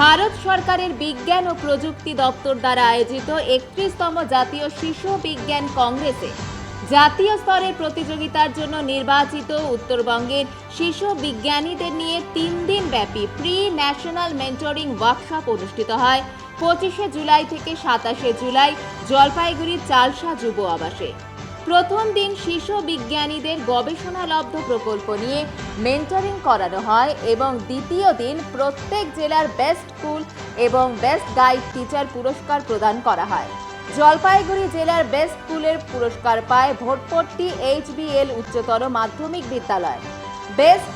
ভারত সরকারের বিজ্ঞান ও প্রযুক্তি দপ্তর দ্বারা আয়োজিত একত্রিশতম জাতীয় শিশু বিজ্ঞান কংগ্রেসে জাতীয় স্তরের প্রতিযোগিতার জন্য নির্বাচিত উত্তরবঙ্গের শিশু বিজ্ঞানীদের নিয়ে তিন দিন ব্যাপী প্রি ন্যাশনাল মেন্টরিং ওয়ার্কশপ অনুষ্ঠিত হয়। পঁচিশে জুলাই থেকে সাতাশে জুলাই জলপাইগুড়ির চালসা যুব আবাসে। প্রথম দিন শিশু বিজ্ঞানীদের গবেষণালব্ধ প্রকল্প নিয়ে মেন্টরিং করানো হয় এবং দ্বিতীয় দিন প্রত্যেক জেলার বেস্ট স্কুল এবং বেস্ট গাইড টিচার পুরস্কার প্রদান করা হয়। জলপাইগুড়ি জেলার বেস্ট স্কুলের পুরস্কার পায় ভোটপট্টি এইচবিএল উচ্চতর মাধ্যমিক বিদ্যালয়। বেস্ট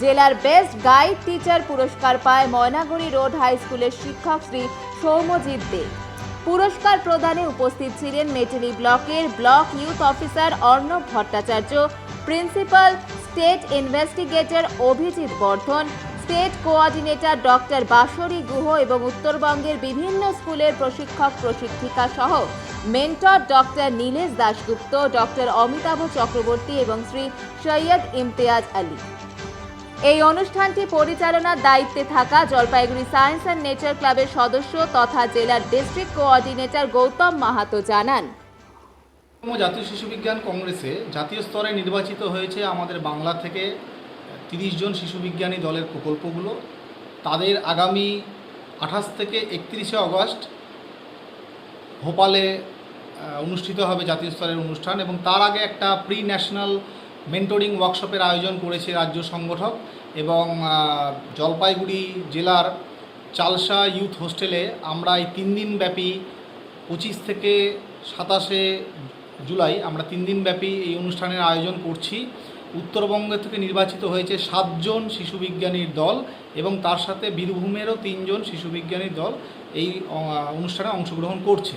জেলার বেস্ট গাইড টিচার পুরস্কার পায় ময়নাগুড়ি রোড হাই স্কুলের শিক্ষক শ্রী সৌম্যজিৎ দে। পুরস্কার প্রদানে উপস্থিত ছিলেন মেটেলি ব্লকের block youth officer Arnab Bhattacharya, principal state investigator Abhijit Bardhan, state coordinator doctor Basri Guha এবং উত্তরবঙ্গের বিভিন্ন স্কুলের প্রশিক্ষক প্রশিক্ষিকা সহ mentor doctor Nilesh Dasgupta, doctor Amitabh Chakraborty এবং শ্রী সৈয়দ ইমতিয়াজ আলী। এই অনুষ্ঠানটি পরিচালনার দায়িত্বে থাকা জলপাইগুড়ি সায়েন্স অ্যান্ড নেচার ক্লাবের সদস্য তথা জেলার ডিস্ট্রিক্ট কোঅর্ডিনেটর গৌতম মাহাতো জানান। জাতীয় শিশু বিজ্ঞান কংগ্রেসে জাতীয় স্তরে নির্বাচিত হয়েছে আমাদের বাংলা থেকে তিরিশ জন শিশু বিজ্ঞানী দলের প্রকল্পগুলো। তাদের আগামী আঠাশ থেকে একত্রিশে আগস্ট ভোপালে অনুষ্ঠিত হবে জাতীয় স্তরের অনুষ্ঠান এবং তার আগে একটা প্রি ন্যাশনাল মেন্টরিং ওয়ার্কশপের আয়োজন করেছে রাজ্য সংগঠক এবং জলপাইগুড়ি জেলার চালসা ইউথ হোস্টেলে আমরা এই তিন দিন ব্যাপী পঁচিশ থেকে সাতাশে জুলাই আমরা তিন দিন ব্যাপী এই অনুষ্ঠানের আয়োজন করছি। উত্তরবঙ্গ থেকে নির্বাচিত হয়েছে সাতজন শিশু বিজ্ঞানীর দল এবং তার সাথে বীরভূমেরও তিনজন শিশু বিজ্ঞানীর দল এই অনুষ্ঠানে অংশগ্রহণ করছে।